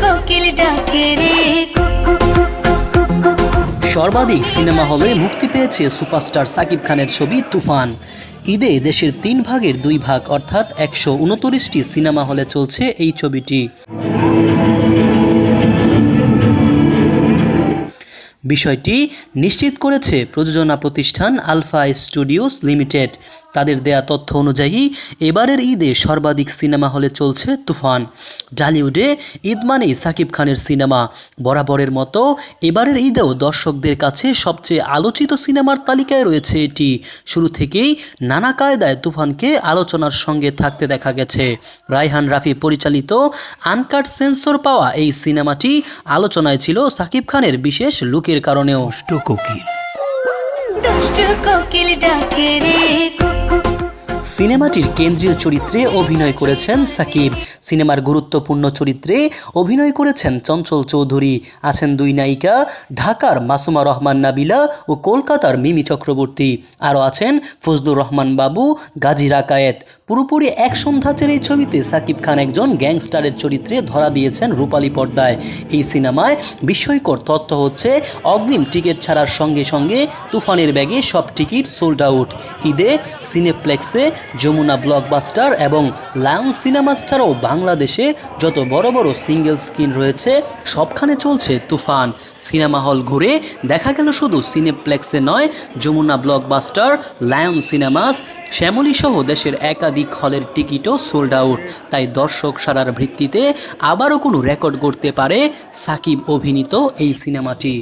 কোকিল ডাকে রে। সর্বাধিক সিনেমা হলে মুক্তি পেয়েছে সুপারস্টার সাকিব খানের ছবি তুফান ঈদে দেশের তিন ভাগের দুই ভাগ, অর্থাৎ একশো সিনেমা হলে চলছে এই ছবিটি বিষয়টি নিশ্চিত করেছে প্রযোজনা প্রতিষ্ঠান আলফা স্টুডিওস লিমিটেড। তাদের দেয়া তথ্য অনুযায়ী, এবারের ঈদে সর্বাধিক সিনেমা হলে চলছে তুফান। ডালিউডে ঈদ মানেই সাকিব খানের সিনেমা। বরাবরের মতো, এবারের ঈদেও দর্শকদের কাছে সবচেয়ে আলোচিত সিনেমার তালিকায় রয়েছে এটি। শুরু থেকেই নানা কায়দায় তুফানকে আলোচনার সঙ্গে থাকতে দেখা গেছে। রায়হান রাফি পরিচালিত আনকাট সেন্সর পাওয়া এই সিনেমাটি আলোচনায় ছিল সাকিব খানের বিশেষ লুকের কারণেও। কোকিল। দুষ্টু কোকিল ডাকে রে কুক কুক কুক। সিনেমাটির কেন্দ্রীয় চরিত্রে অভিনয় করেছেন সাকিব। সিনেমার গুরুত্বপূর্ণ চরিত্রে অভিনয় করেছেন চঞ্চল চৌধুরী। আছেন দুই নায়িকা ঢাকার মাসুমা রহমান নাবিলা ও কলকাতার মিমি চক্রবর্তী। আরও আছেন ফজলুর রহমান বাবু গাজী রাকায়েত। পুরোপুরি এক সন্ধ্যাচের এই ছবিতে সাকিব খান একজন গ্যাংস্টারের চরিত্রে ধরা দিয়েছেন রূপালী পর্দায়। এই সিনেমায় বিস্ময়কর তথ্য হচ্ছে, অগ্রিম টিকিট ছাড়ার সঙ্গে সঙ্গে তুফানের ব্যাগে সব টিকিট সোল্ড আউট ঈদে সিনেপ্লেক্সে যমুনা ব্লকবাস্টার এবং লায়ন সিনেমাস ছাড়াও বাংলাদেশে যত বড় বড় সিঙ্গেল স্ক্রিন রয়েছে, সবখানে চলছে তুফান। সিনেমা হল ঘুরে দেখা গেল শুধু সিনেপ্লেক্সে নয়, Jamuna blockbuster Lion Cinemas Shyamoli সহ দেশের একাধিক সিভিক হলের টিকিটও সোল্ড আউট তাই দর্শক সারার ভিত্তিতে আবারও কোনো রেকর্ড করতে পারে সাকিব অভিনীত এই সিনেমাটি।